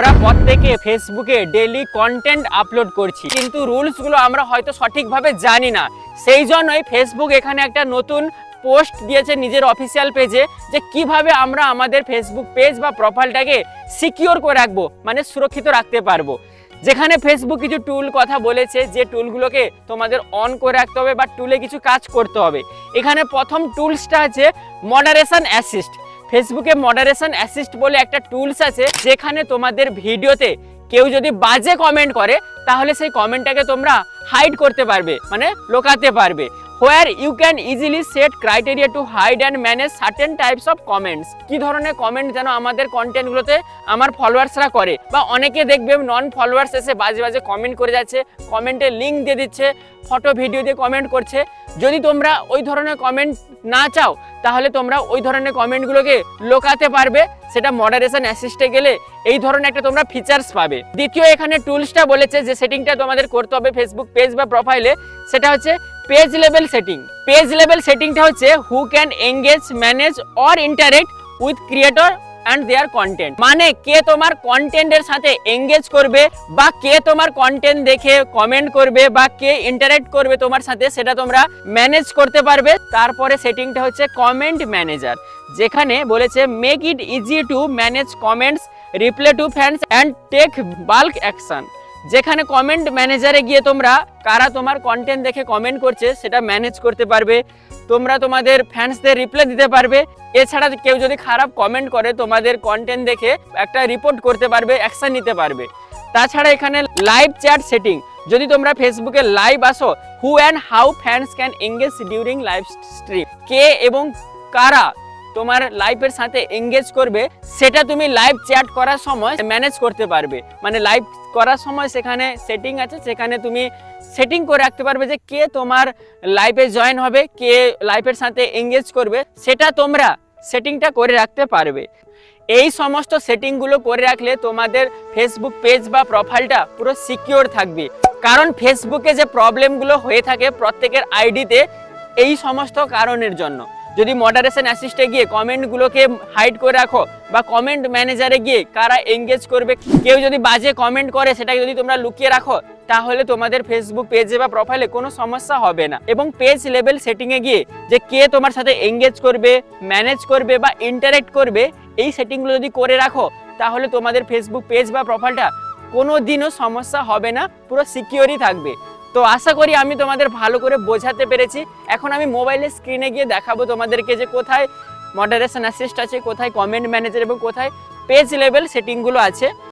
আমরা প্রত্যেকে ফেসবুকে ডেলি কন্টেন্ট আপলোড করছি। কিন্তু রুলসগুলো আমরা হয়তো সঠিকভাবে জানি না। সেই জন্যই ফেসবুক এখানে একটা নতুন পোস্ট দিয়েছে নিজের অফিসিয়াল পেজে যে কীভাবে আমরা আমাদের ফেসবুক পেজ বা প্রোফাইলটাকে সিকিওর করে রাখব মানে সুরক্ষিত রাখতে পারব। যেখানে ফেসবুক কিছু টুল কথা বলেছে, যে টুলগুলোকে তোমাদের অন করে রাখতে হবে বা টুলে কিছু কাজ করতে হবে। এখানে প্রথম টুলসটা আছে মডারেশন অ্যাসিস্ট ফেসবুকে মডারেশন অ্যাসিস্ট বলে একটা টুলস আছে, যেখানে তোমাদের ভিডিওতে কেউ যদি বাজে কমেন্ট করে, তাহলে সেই কমেন্টটাকে তোমরা হাইড করতে পারবে মানে লোকাতে পারবে। Where you can easily set criteria to hide and manage certain types of comments কি ধরনের কমেন্ট যেন আমাদের কন্টেন্টগুলোতে আমার ফলোয়ার্সরা করে? বা অনেকে দেখবে নন ফলোয়ার্স এসে বাজে বাজে কমেন্ট করে যাচ্ছে কমেন্টে লিঙ্ক দিয়ে দিচ্ছে ফটো ভিডিও দিয়ে কমেন্ট করছে। যদি তোমরা ওই ধরনের কমেন্ট না চাও, তাহলে তোমরা ওই ধরনের কমেন্টগুলোকে লোকাতে পারবে। সেটা মডারেশন অ্যাসিস্টে গেলে এই ধরনের একটা তোমরা ফিচার্স পাবে। দ্বিতীয় এখানে টুলসটা বলেছে যে সেটিংটা তোমাদের করতে হবে ফেসবুক পেজ বা প্রোফাইলে সেটা হচ্ছে page level setting page level সেটিংটা হচ্ছে who can engage manage or interact with creator and their content মানে কে তোমার কন্টেন্টের সাথে এঙ্গেজ করবে বা কে তোমার কন্টেন্ট দেখে কমেন্ট করবে বা কে ইন্টারেক্ট করবে তোমার সাথে সেটা তোমরা ম্যানেজ করতে পারবে। তারপরে সেটিংটা হচ্ছে কমেন্ট ম্যানেজার যেখানে বলেছে make it easy to manage comments reply to fans and take bulk action যেখানে কমেন্ট ম্যানেজারে গিয়ে তোমরা কারা তোমার কন্টেন্ট দেখে কমেন্ট করছে সেটা ম্যানেজ করতে পারবে, তোমরা তোমাদের ফ্যান্সদের রিপ্লাই দিতে পারবে। এছাড়া কেউ যদি খারাপ কমেন্ট করে, তোমাদের কন্টেন্ট দেখে একটা রিপোর্ট করতে পারবে অ্যাকশন নিতে পারবে। তাছাড়া এখানে লাইভ চ্যাট সেটিং যদি তোমরা ফেসবুকে লাইভ আসো who and how fans can engage during live stream কে এবং কারা তোমার লাইফের সাথে এঙ্গেজ করবে, সেটা তুমি লাইভ চ্যাট করার সময় ম্যানেজ করতে পারবে। মানে লাইভ করার সময় সেখানে সেটিং আছে, সেখানে তুমি সেটিং করে রাখতে পারবে যে কে তোমার লাইফে জয়েন হবে, কে লাইফের সাথে এঙ্গেজ করবে, সেটা তোমরা সেটিংটা করে রাখতে পারবে। এই সমস্ত সেটিংগুলো করে রাখলে তোমাদের ফেসবুক পেজ বা প্রোফাইলটা পুরো সিকিওর থাকবে। কারণ ফেসবুকে যে প্রবলেমগুলো হয়ে থাকে প্রত্যেকের আইডিতে এই সমস্ত কারণের জন্য। যদি মডারেশন অ্যাসিস্টে গিয়ে কমেন্টগুলোকে হাইড করে রাখো বা কমেন্ট ম্যানেজারে গিয়ে কারা এঙ্গেজ করবে, কেউ যদি বাজে কমেন্ট করে সেটাকে যদি তোমরা লুকিয়ে রাখো, তাহলে তোমাদের ফেসবুক পেজে বা প্রোফাইলে কোনো সমস্যা হবে না। এবং পেজ লেভেল সেটিংয়ে গিয়ে যে কে তোমার সাথে এঙ্গেজ করবে ম্যানেজ করবে বা ইন্টারেক্ট করবে, এই সেটিংগুলো যদি করে রাখো, তাহলে তোমাদের ফেসবুক পেজ বা প্রোফাইলটা কোনো দিনও সমস্যা হবে না, পুরো সিকিওরই থাকবে। তো আশা করি আমি তোমাদের ভালো করে বোঝাতে পেরেছি। এখন আমি মোবাইলের স্ক্রিনে গিয়ে দেখাবো তোমাদেরকে যে কোথায় মডারেশন অ্যাসিস্ট আছে, কোথায় কমেন্ট ম্যানেজার এবং কোথায় পেজ লেভেল সেটিংগুলো আছে।